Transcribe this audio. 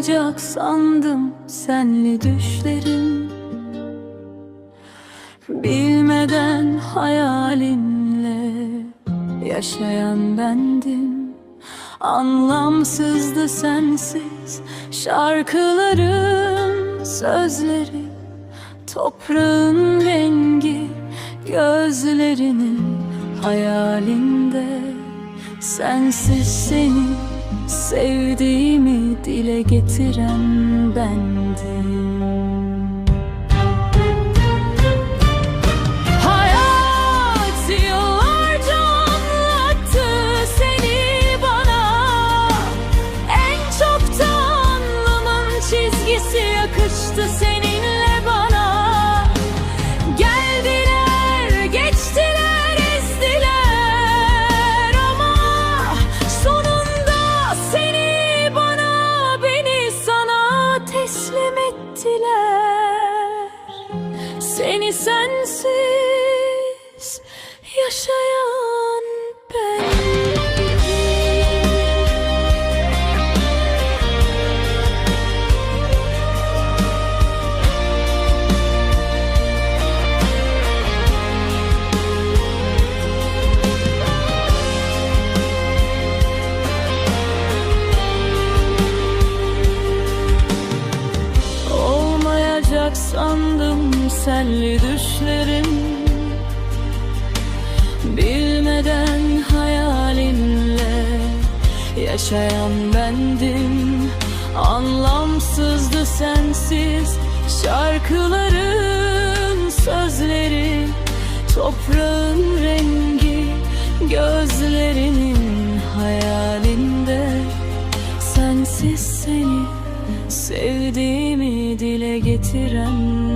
Olmayacak sandım senli düşlerim. Bilmeden hayalinle yaşayan bendim. Anlamsızdı sensiz şarkılarım, sözleri Toprağın rengi gözlerinin hayalinde. Sensiz seni sevdiğimi dile getiren bendim. Hayat yıllarca anlattı seni bana. En çok da çizgisi yakıştı seninle ettiler. Seni sensiz senli düşlerim Bilmeden hayalinle yaşayan bendim. Anlamsızdı sensiz şarkıların sözleri. Toprağın rengi gözlerinin hayalinde. Sensiz seni sevdiğimi dile getiren